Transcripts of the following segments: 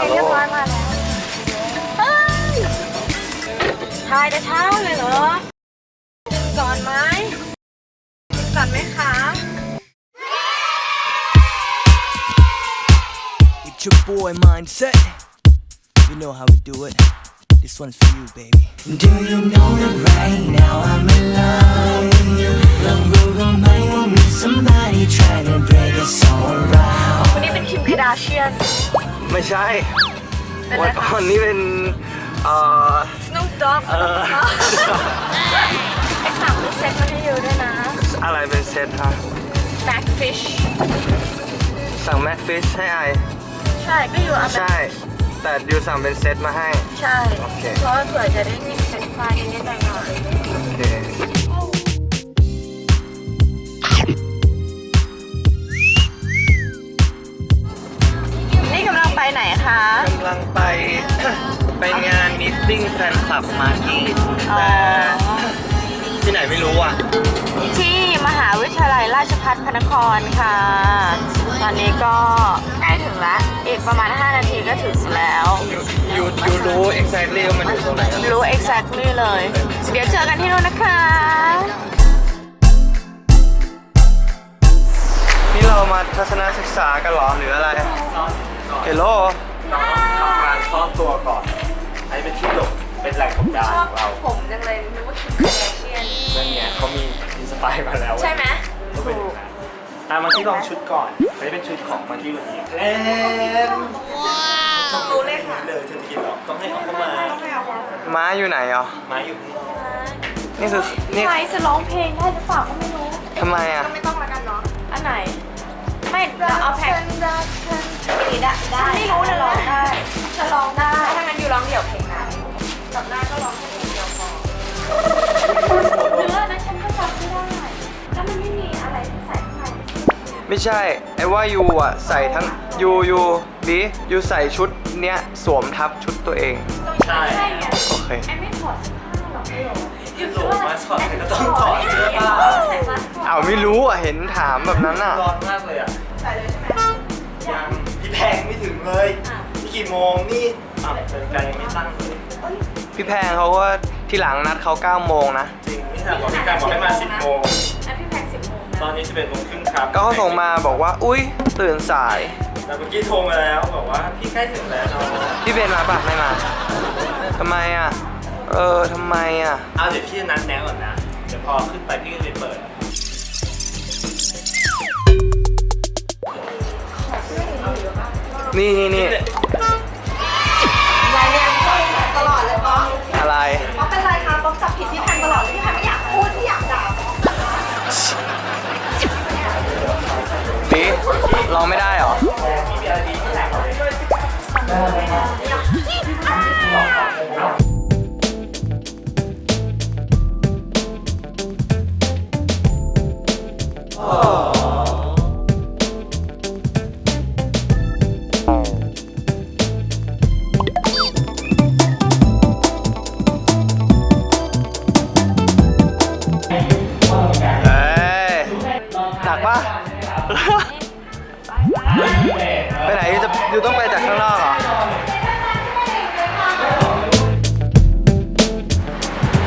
เคเรียบร้อยมาแล้วเฮ้ยทายแต่เช้าเลยเหรอก่อนไหมก่อนไหมคะ It's your boy mindset. You know how we do it. This one's for you, baby. Do you know that right now I'm alive? ลองรู้บ้างไหมว่ามี somebody trying to break us all around? วันนี้เป็นคิมคาดาเชียน ไม่ใช่เป็นวัไรนคะวันนี้เป็นเอ่อ สนุกด็อกเออ ไอ้สั่งเป็นเซ็ตมาให้ยูด้วยนะ อะไรเป็นเซตฮะแบ็คฟิชสั่งแม็กฟิชให้ไอใช่ก็อยู่เอาแบบใช่แต่ยูสั่งเป็นเซตมาให้ ใช่ โอเค เพราะว่าเผื่อจะได้กินเฟรนช์ฟรายนิดๆหน่อย คะกำลังไปไปงานมิทติ้งแฟนคลับมากี้อ๋อแต่ที่ไหนไม่รู้อะ ที่มหาวิทยาลัยราชภัฏพระนครค่ะ ตอนนี้ก็ใกล้ถึงแล้วอีกประมาณ 5 นาทีก็ถึงแล้วยูยูรู้ exactly ว่ามันอยู่ตรงไหนอะรู้ exactly เลย เดี๋ยวเจอกันที่นู่นนะคะ นี่เรามาทัศนศึกษากันเหรอหรืออะไร เฮลโล ทำงานซ่อนตัวก่อน อันนี้เป็นที่หลบเป็นแหล่งกบดานของเราผมจังเลยนึกว่าคิมคาเดเชียนนั่นไงเขามีอินสปายมาแล้วใช่ไหมก็เป็นอย่างนั้นตามมาที่ลองชุดก่อนอันนี้เป็นชุดของมาที่วันนี้เล่นรู้เลยค่ะเลยเธอกินหรอต้องให้เขาเข้ามา ม้าอยู่ไหนอะมาอยู่ข้างนอกนี่คือนี่ใครจะร้องเพลงได้หรือเปล่าก็ไม่รู้ ทำไมอะ ก็ไม่ต้องละกันเนาะ อันไหน ไม่เราเอาแพ็ค นี้ได้ได้ไม่รู้เลยร้องได้จะร้องได้ถ้างั้นอยู่ร้องเดี่ยวเพลงนั้นกับหน้าก็ร้องแค่เพลงเดียวพอเนื้อนะฉันก็จำไม่ได้แล้วมันไม่มีอะไรที่ใส่ข้างในไม่ใช่ไอ้ว่ายูอะใส่ทั้งยูยูบียูใส่ชุดเนี้ยสวมทับชุดตัวเองใช่ใช่ไงโอเคไอ้ไม่ถอดเสื้อผ้าหรอกไม่หรอโหลมาสคอตใครก็ต้องถอดเสื้อผ้าใส่มาสคอตเอาไม่รู้อะเห็นถามแบบนั้นอะร้อนมากเลยอะใส่เลยใช่ไหมยัง พี่แพงไม่ถึงเลยนี่กี่โมงนี่อะเป็นการยังไม่ตั้งเลยพี่แพงเขาก็ที่หลังนัดเขา9โมงนะ จริงนี่ถามบอกพี่การบอกให้มา10โมงอันพี่แพ็คสิบโมงตอนะนนี้11โมงครึ่งครับก็เขาส่งมาบอกว่า อุ้ยตื่นสาย แต่เมื่อกี้โทรมาแล้วบอกว่าพี่ใกล้ถึงแล้วเนาะพี่เบนมาปะไม่มาทำไมอะ เออทำไมอะ เอาเดี๋ยวพี่จะนัดแนะก่อนนะ เดี๋ยวพอขึ้นไปพี่ก็ไปเปิด นี่นี่นี่รายงานต้องตลอดเลยป๊อกอะไร ป๊อกเป็นไรคะป๊อกจับผิดที่แพนตลอดเลยที่แพนไม่อยากพูดที่อยากด่าบีลองไม่ได้เหรอ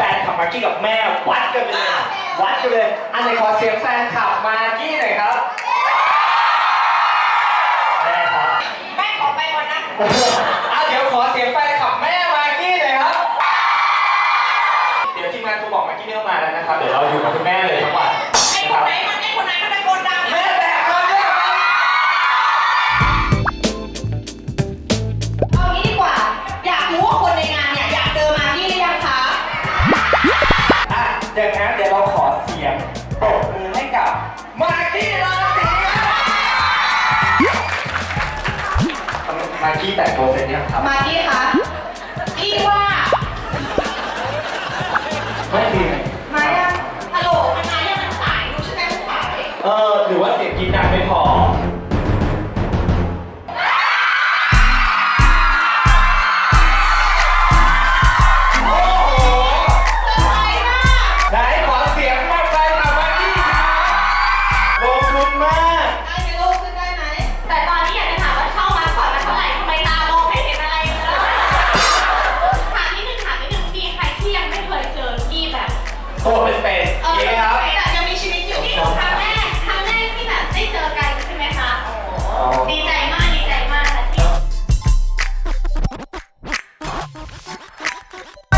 แฟนขับมากกี้กับแม่วัดกันไปเลยวัดกันเลย อันไหนขอเสียงแฟนขับมากกี้หน่อยครับแม่ครับแม่ขอไปก่อนนะอะเดี๋ยวขอเสียงแฟนขับแม่มากกี้หน่อยครับ เดี๋ยวทีมงานโทรบอกมากกี้ไม่ต้องมาแล้วนะครับเดี๋ยวเราอยู่กับคุณแม่เลย ดี๋ยวนะเดี๋ยวเราขอเสียงปรบมือให้กับมาคี้ราศีมาคี้แต่งตัวเสร็จเนี่ยครับ มาคี้คะพี่ว่าไม่ดีมายังฮัลโหลมันมายังมันสายรู้ใช่ไหมมันสาย เออหรือว่าเสียงกินดังไม่พอ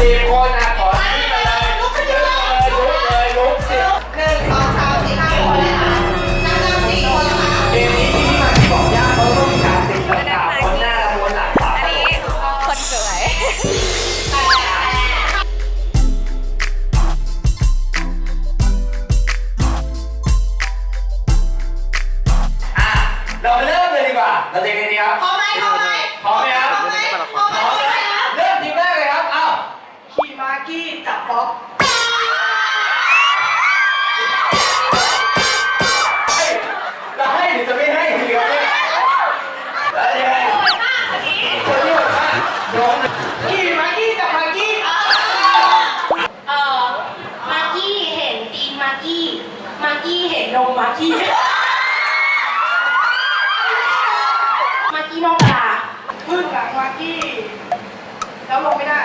สี่คนนะ จะให้หรือจะไม่ให้ทีเดีม่ยแังไงสวยมากี้คน้าองกี่มาคีมอ่อมากกี้เห็นตีนมากกี้ มากกี้เห็นนมมากกี้มากกี้นอกตาพึ่งหลังมากกี้ แล้วลงไม่ได้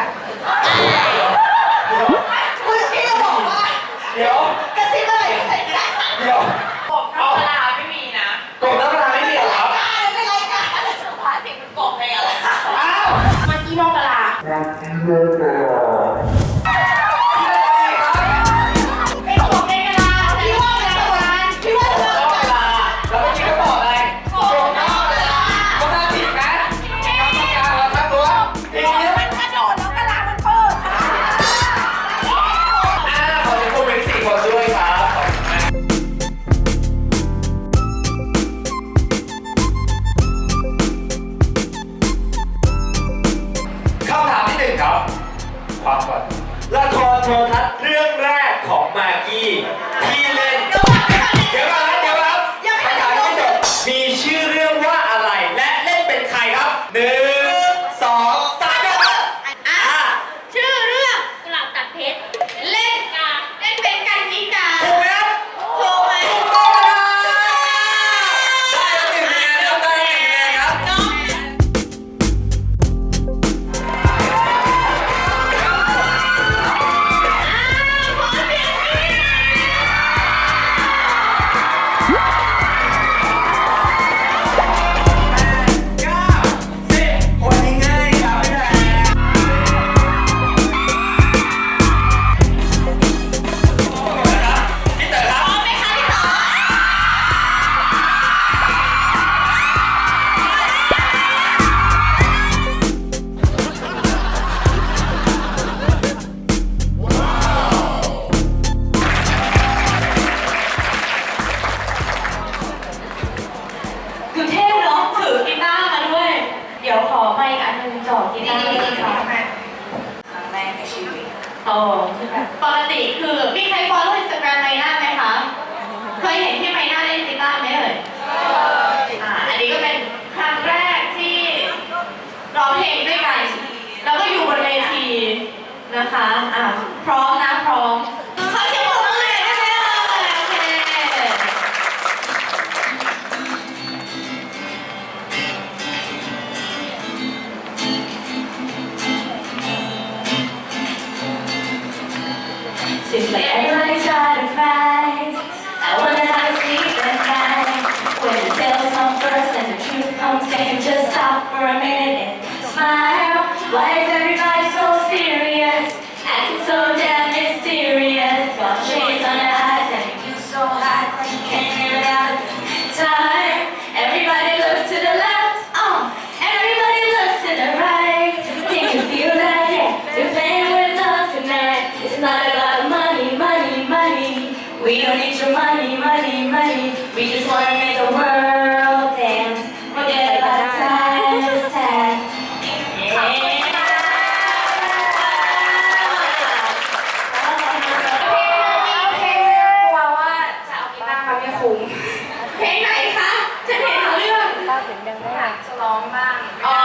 เดี๋ยวขอไม่อันนึงจอดที่นี่นี่นี่นี่ครั้งแรกในชีวิตโอ้คือแบบปกติคือมีใครฟอลโล่อินสตาแกรมไมน่าไหมคะ เคยเห็นที่ไมน่าเล่นกีตาร์ไหมเอ่ยอ่าอันนี้ก็เป็นครั้งแรกที่ร้องเพลงด้วยกัน แล้วก็อยู่บนเวทีนะคะ อ่าพร้อมนะ smile. Why ไม่คุ้มเพลงไหนคะฉันเห็นเรื่องเล่าเสียงดังได้จะร้องบ้างอ๋อ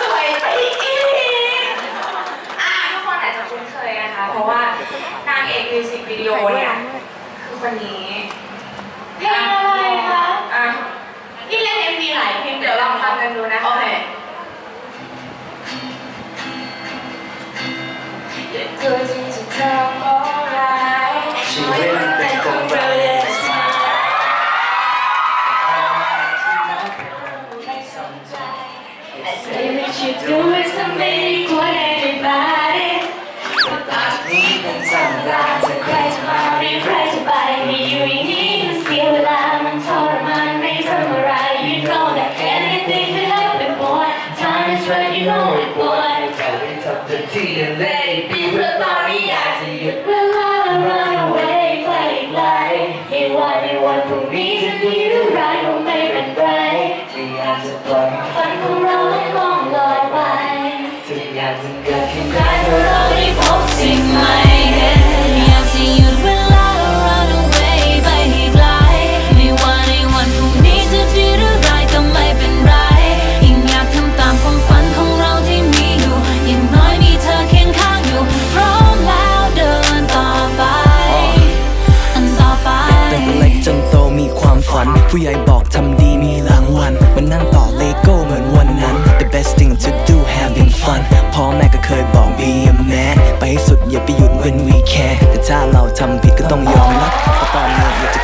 สวยไปอีกอะทุกคนอาจจะคุ้นเคยนะคะ เพราะว่านางเอกมิวสิกวิดีโอเนี่ยคือคนนี้ Children เป็นกลุ่มเบรสมาที่น้องเป็นคนไม่สนใจ I say what you do is to me for everybody แต่ตอนนี้เป็นธรรมดาจะใครจะมาหรือใครจะไปมีอยู่อย่างนี้มันเสียเวลามันทรมานไม่ทำองไร You know that anything can happen boy Time is right you know it boy แต่ไม่ทำเต็มที่เลยปีเพื่อตอนนี้อยากจะหยุด one more reason for you ผู้ใหญ่บอกทำดีมีรางวัลมันนั่งต่อเลโก้เหมือนวันนั้น The best thing to do having fun พ่อแม่ก็เคยบอก be a man ไปให้สุดอย่าไปหยุด when we care แต่ถ้าเราทำผิดก็ต้องยอมรับเพราะตอนนี้อยากจะ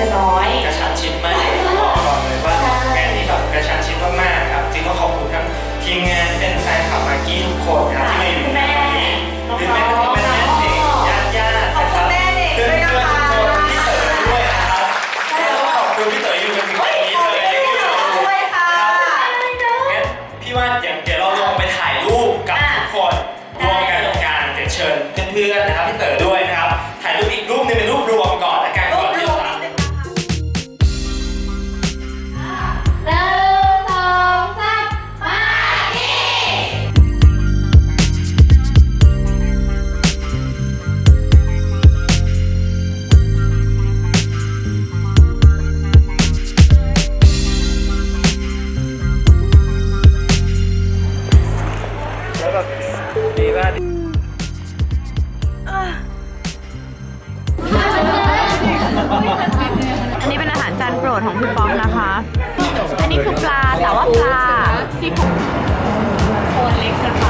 けど คนเล็กนะคะ